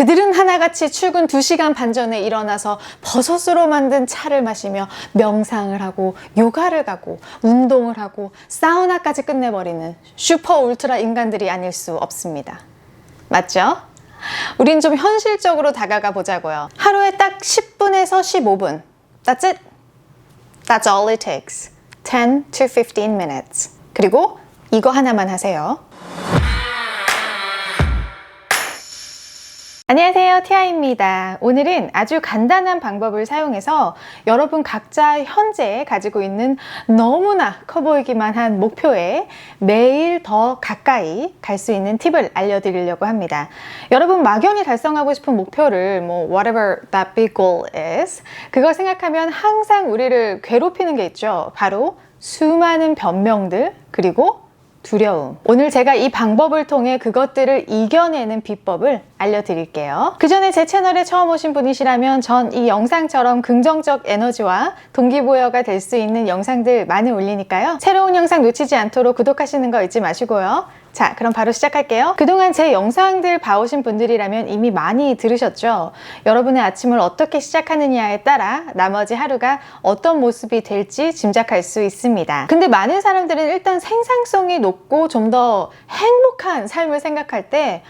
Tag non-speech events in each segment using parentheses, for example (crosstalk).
그들은 하나같이 출근 2시간 반 전에 일어나서 버섯으로 만든 차를 마시며 명상을 하고 요가를 가고 운동을 하고 사우나까지 끝내버리는 슈퍼 울트라 인간들이 아닐 수 없습니다. 맞죠? 우린 좀 현실적으로 다가가 보자고요. 하루에 딱 10분에서 15분. That's it. That's all it takes. 10 to 15 minutes. 그리고 이거 하나만 하세요. 안녕하세요. 티아입니다. 오늘은 아주 간단한 방법을 사용해서 여러분 각자 현재 가지고 있는 너무나 커 보이기만 한 목표에 매일 더 가까이 갈 수 있는 팁을 알려드리려고 합니다. 여러분 막연히 달성하고 싶은 목표를 뭐 whatever that big goal is 그걸 생각하면 항상 우리를 괴롭히는 게 있죠. 바로 수많은 변명들 그리고 두려움. 오늘 제가 이 방법을 통해 그것들을 이겨내는 비법을 알려드릴게요. 그 전에 제 채널에 처음 오신 분이시라면 전 이 영상처럼 긍정적 에너지와 동기부여가 될 수 있는 영상들 많이 올리니까요. 새로운 영상 놓치지 않도록 구독하시는 거 잊지 마시고요. 자, 그럼 바로 시작할게요. 그동안 제 영상들 봐오신 분들이라면 이미 많이 들으셨죠? 여러분의 아침을 어떻게 시작하느냐에 따라 나머지 하루가 어떤 모습이 될지 짐작할 수 있습니다. 근데 많은 사람들은 일단 생산성이 높고 좀 더 행복한 삶을 생각할 때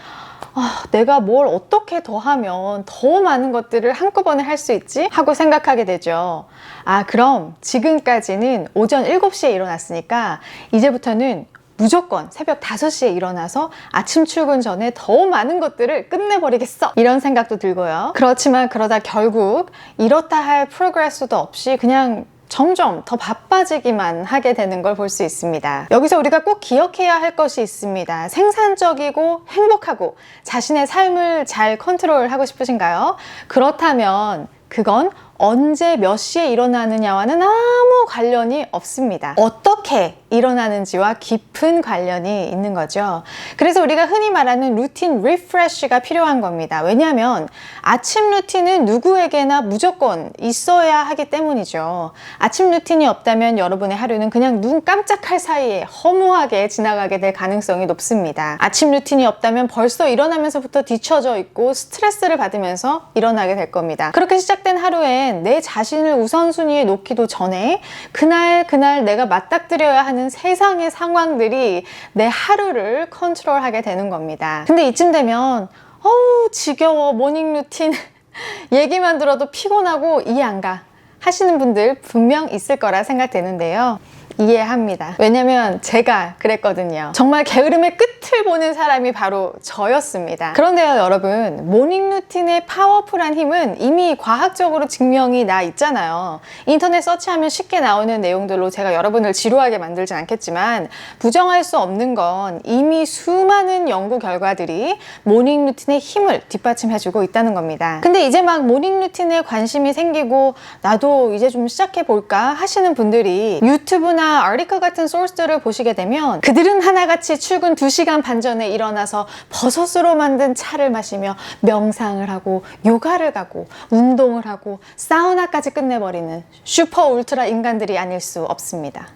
아, 내가 뭘 어떻게 더 하면 더 많은 것들을 한꺼번에 할 수 있지? 하고 생각하게 되죠. 아, 그럼 지금까지는 오전 7시에 일어났으니까 이제부터는 무조건 새벽 5시에 일어나서 아침 출근 전에 더 많은 것들을 끝내버리겠어. 이런 생각도 들고요. 그렇지만 그러다 결국 이렇다 할 프로그레스도 없이 그냥 점점 더 바빠지기만 하게 되는 걸 볼 수 있습니다. 여기서 우리가 꼭 기억해야 할 것이 있습니다. 생산적이고 행복하고 자신의 삶을 잘 컨트롤하고 싶으신가요? 그렇다면 그건 언제 몇 시에 일어나느냐와는 아무 관련이 없습니다. 어떻게 일어나는지와 깊은 관련이 있는 거죠. 그래서 우리가 흔히 말하는 루틴 리프레쉬가 필요한 겁니다. 왜냐하면 아침 루틴은 누구에게나 무조건 있어야 하기 때문이죠. 아침 루틴이 없다면 여러분의 하루는 그냥 눈 깜짝할 사이에 허무하게 지나가게 될 가능성이 높습니다. 아침 루틴이 없다면 벌써 일어나면서부터 뒤처져 있고 스트레스를 받으면서 일어나게 될 겁니다. 그렇게 시작된 하루엔 내 자신을 우선순위에 놓기도 전에 그날 그날 내가 맞닥뜨려야 하는 세상의 상황들이 내 하루를 컨트롤하게 되는 겁니다. 근데 이쯤 되면 어우 지겨워 모닝 루틴 (laughs) 얘기만 들어도 피곤하고 이해 안 가. 하시는 분들 분명 있을 거라 생각되는데요. 이해합니다. 왜냐면 제가 그랬거든요. 정말 게으름의 끝을 보는 사람이 바로 저였습니다. 그런데요, 여러분. 모닝 루틴의 파워풀한 힘은 이미 과학적으로 증명이 나 있잖아요. 인터넷 서치하면 쉽게 나오는 내용들로 제가 여러분을 지루하게 만들진 않겠지만 부정할 수 없는 건 이미 수많은 연구 결과들이 모닝 루틴의 힘을 뒷받침해주고 있다는 겁니다. 근데 이제 막 모닝 루틴에 관심이 생기고 나도 이제 좀 시작해 볼까 하시는 분들이 유튜브나 아티클 같은 소스들을 보시게 되면 그들은 하나같이 출근 2시간 반 전에 일어나서 버섯으로 만든 차를 마시며 명상을 하고 요가를 가고 운동을 하고 사우나까지 끝내버리는 슈퍼 울트라 인간들이 아닐 수 없습니다.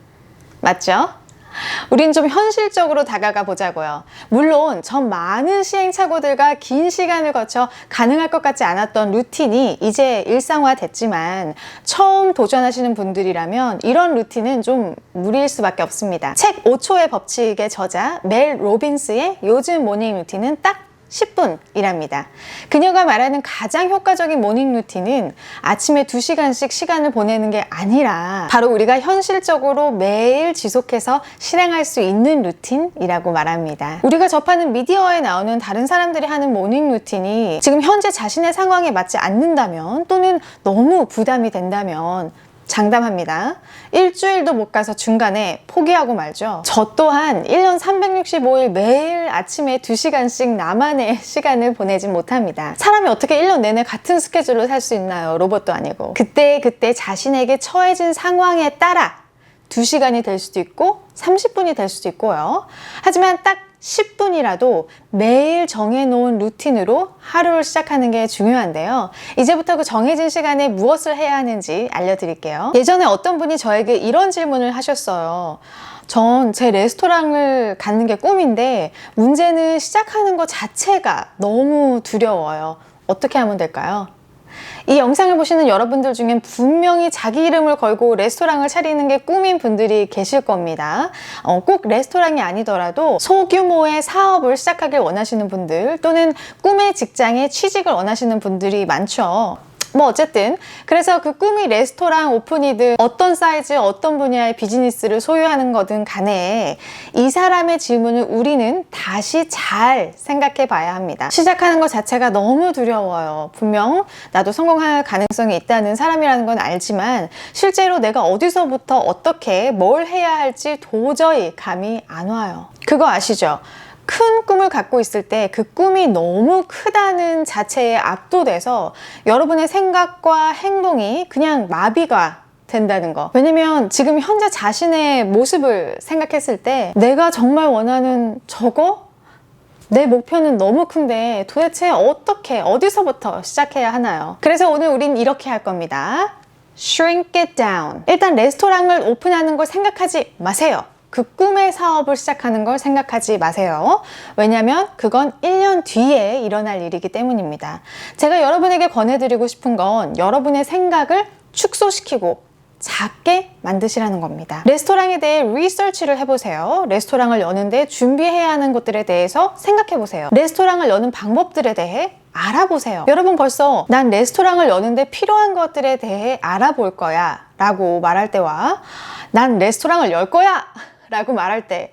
맞죠? 우린 좀 현실적으로 다가가 보자고요. 물론 전 많은 시행착오들과 긴 시간을 거쳐 가능할 것 같지 않았던 루틴이 이제 일상화됐지만 처음 도전하시는 분들이라면 이런 루틴은 좀 무리일 수밖에 없습니다. 책 5초의 법칙의 저자 멜 로빈스의 요즘 모닝 루틴은 딱 10분이랍니다. 그녀가 말하는 가장 효과적인 모닝 루틴은 아침에 2시간씩 시간을 보내는 게 아니라 바로 우리가 현실적으로 매일 지속해서 실행할 수 있는 루틴이라고 말합니다. 우리가 접하는 미디어에 나오는 다른 사람들이 하는 모닝 루틴이 지금 현재 자신의 상황에 맞지 않는다면 또는 너무 부담이 된다면 장담합니다. 일주일도 못 가서 중간에 포기하고 말죠. 저 또한 1년 365일 매일 아침에 2시간씩 나만의 (laughs) 시간을 보내진 못합니다. 사람이 어떻게 1년 내내 같은 스케줄로 살 수 있나요? 로봇도 아니고. 그때 그때 자신에게 처해진 상황에 따라 2시간이 될 수도 있고 30분이 될 수도 있고요. 하지만 딱 10분이라도 매일 정해놓은 루틴으로 하루를 시작하는 게 중요한데요. 이제부터 그 정해진 시간에 무엇을 해야 하는지 알려드릴게요. 예전에 어떤 분이 저에게 이런 질문을 하셨어요. 전 제 레스토랑을 갖는 게 꿈인데 문제는 시작하는 것 자체가 너무 두려워요. 어떻게 하면 될까요? 이 영상을 보시는 여러분들 중엔 분명히 자기 이름을 걸고 레스토랑을 차리는 게 꿈인 분들이 계실 겁니다. 어, 꼭 레스토랑이 아니더라도 소규모의 사업을 시작하길 원하시는 분들 또는 꿈의 직장에 취직을 원하시는 분들이 많죠. 뭐 어쨌든 그래서 그 꿈이 레스토랑 오픈이든 어떤 사이즈 어떤 분야의 비즈니스를 소유하는 거든 간에 이 사람의 질문을 우리는 다시 잘 생각해 봐야 합니다. 시작하는 것 자체가 너무 두려워요. 분명 나도 성공할 가능성이 있다는 사람이라는 건 알지만 실제로 내가 어디서부터 어떻게 뭘 해야 할지 도저히 감이 안 와요. 그거 아시죠? 큰 꿈을 갖고 있을 때 그 꿈이 너무 크다는 자체에 압도돼서 여러분의 생각과 행동이 그냥 마비가 된다는 거. 왜냐면 지금 현재 자신의 모습을 생각했을 때 내가 정말 원하는 저거? 내 목표는 너무 큰데 도대체 어떻게, 어디서부터 시작해야 하나요? 그래서 오늘 우린 이렇게 할 겁니다. Shrink it down. 일단 레스토랑을 오픈하는 걸 생각하지 마세요. 그 꿈의 사업을 시작하는 걸 생각하지 마세요. 왜냐면 그건 1년 뒤에 일어날 일이기 때문입니다. 제가 여러분에게 권해드리고 싶은 건 여러분의 생각을 축소시키고 작게 만드시라는 겁니다. 레스토랑에 대해 리서치를 해보세요. 레스토랑을 여는데 준비해야 하는 것들에 대해서 생각해보세요. 레스토랑을 여는 방법들에 대해 알아보세요. 여러분 벌써 난 레스토랑을 여는데 필요한 것들에 대해 알아볼 거야 라고 말할 때와 난 레스토랑을 열 거야 라고 말할 때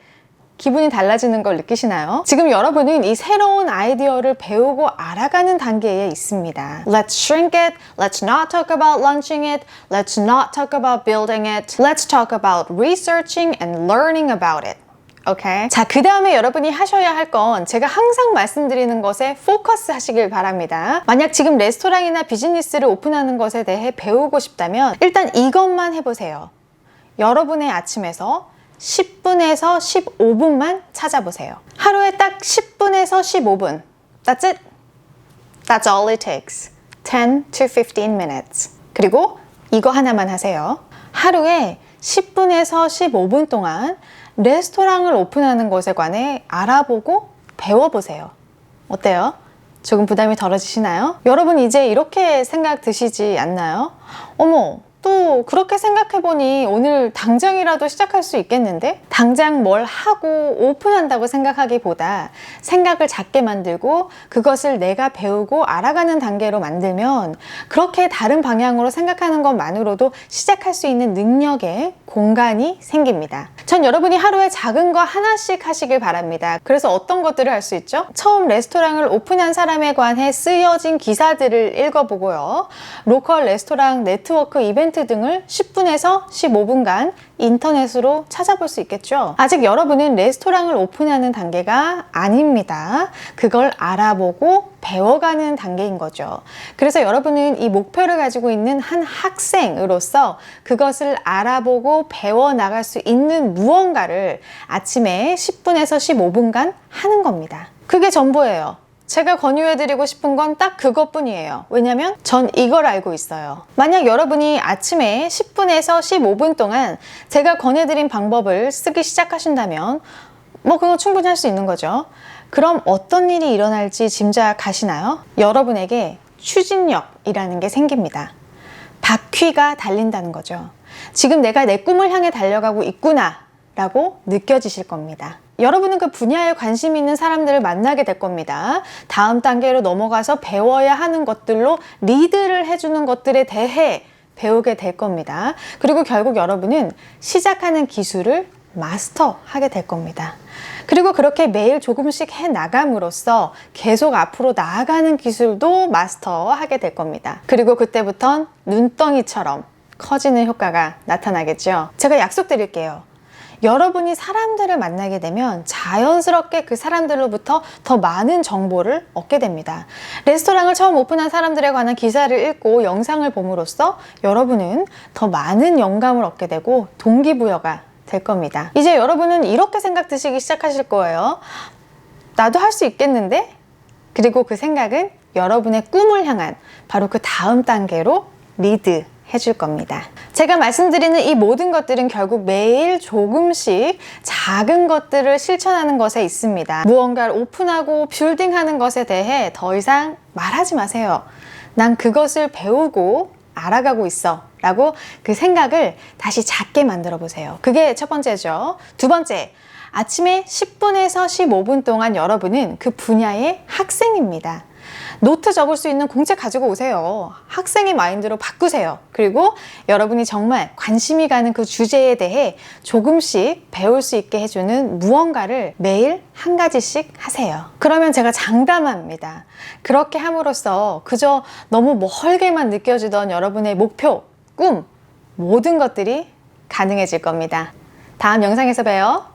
기분이 달라지는 걸 느끼시나요? 지금 여러분은 이 새로운 아이디어를 배우고 알아가는 단계에 있습니다. Let's shrink it. Let's not talk about launching it. Let's not talk about building it. Let's talk about researching and learning about it. 오케이. 자, 그 다음에 여러분이 하셔야 할 건 제가 항상 말씀드리는 것에 포커스 하시길 바랍니다. 만약 지금 레스토랑이나 비즈니스를 오픈하는 것에 대해 배우고 싶다면 일단 이것만 해보세요. 여러분의 아침에서 10분에서 15분만 찾아보세요. 하루에 딱 10분에서 15분. That's it. That's all it takes. 10 to 15 minutes. 그리고 이거 하나만 하세요. 하루에 10분에서 15분 동안 레스토랑을 오픈하는 것에 관해 알아보고 배워보세요. 어때요? 조금 부담이 덜어지시나요? 여러분 이제 이렇게 생각 드시지 않나요? 어머, 또 그렇게 생각해보니 오늘 당장이라도 시작할 수 있겠는데? 당장 뭘 하고 오픈한다고 생각하기보다 생각을 작게 만들고 그것을 내가 배우고 알아가는 단계로 만들면 그렇게 다른 방향으로 생각하는 것만으로도 시작할 수 있는 능력의 공간이 생깁니다. 전 여러분이 하루에 작은 거 하나씩 하시길 바랍니다. 그래서 어떤 것들을 할 수 있죠? 처음 레스토랑을 오픈한 사람에 관해 쓰여진 기사들을 읽어보고요. 로컬 레스토랑 네트워크 이벤트 등을 10분에서 15분간 인터넷으로 찾아볼 수 있겠죠. 아직 여러분은 레스토랑을 오픈하는 단계가 아닙니다. 그걸 알아보고 배워가는 단계인 거죠. 그래서 여러분은 이 목표를 가지고 있는 한 학생으로서 그것을 알아보고 배워나갈 수 있는 무언가를 아침에 10분에서 15분간 하는 겁니다. 그게 전부예요. 제가 권유해드리고 싶은 건 딱 그것뿐이에요. 왜냐면 전 이걸 알고 있어요. 만약 여러분이 아침에 10분에서 15분 동안 제가 권해드린 방법을 쓰기 시작하신다면 뭐 그건 충분히 할 수 있는 거죠. 그럼 어떤 일이 일어날지 짐작하시나요? 여러분에게 추진력이라는 게 생깁니다. 바퀴가 달린다는 거죠. 지금 내가 내 꿈을 향해 달려가고 있구나 라고 느껴지실 겁니다. 여러분은 그 분야에 관심 있는 사람들을 만나게 될 겁니다. 다음 단계로 넘어가서 배워야 하는 것들로 리드를 해주는 것들에 대해 배우게 될 겁니다. 그리고 결국 여러분은 시작하는 기술을 마스터하게 될 겁니다. 그리고 그렇게 매일 조금씩 해 나감으로써 계속 앞으로 나아가는 기술도 마스터하게 될 겁니다. 그리고 그때부턴 눈덩이처럼 커지는 효과가 나타나겠죠. 제가 약속드릴게요. 여러분이 사람들을 만나게 되면 자연스럽게 그 사람들로부터 더 많은 정보를 얻게 됩니다. 레스토랑을 처음 오픈한 사람들에 관한 기사를 읽고 영상을 봄으로써 여러분은 더 많은 영감을 얻게 되고 동기부여가 될 겁니다. 이제 여러분은 이렇게 생각 드시기 시작하실 거예요. 나도 할 수 있겠는데? 그리고 그 생각은 여러분의 꿈을 향한 바로 그 다음 단계로 리드 해줄 겁니다. 제가 말씀드리는 이 모든 것들은 결국 매일 조금씩 작은 것들을 실천하는 것에 있습니다. 무언가를 오픈하고 빌딩하는 것에 대해 더 이상 말하지 마세요. 난 그것을 배우고 알아가고 있어. 라고 그 생각을 다시 작게 만들어 보세요. 그게 첫 번째죠. 두 번째, 아침에 10분에서 15분 동안 여러분은 그 분야의 학생입니다. 노트 적을 수 있는 공책 가지고 오세요. 학생의 마인드로 바꾸세요. 그리고 여러분이 정말 관심이 가는 그 주제에 대해 조금씩 배울 수 있게 해주는 무언가를 매일 한 가지씩 하세요. 그러면 제가 장담합니다. 그렇게 함으로써 그저 너무 멀게만 느껴지던 여러분의 목표, 꿈, 모든 것들이 가능해질 겁니다. 다음 영상에서 봬요.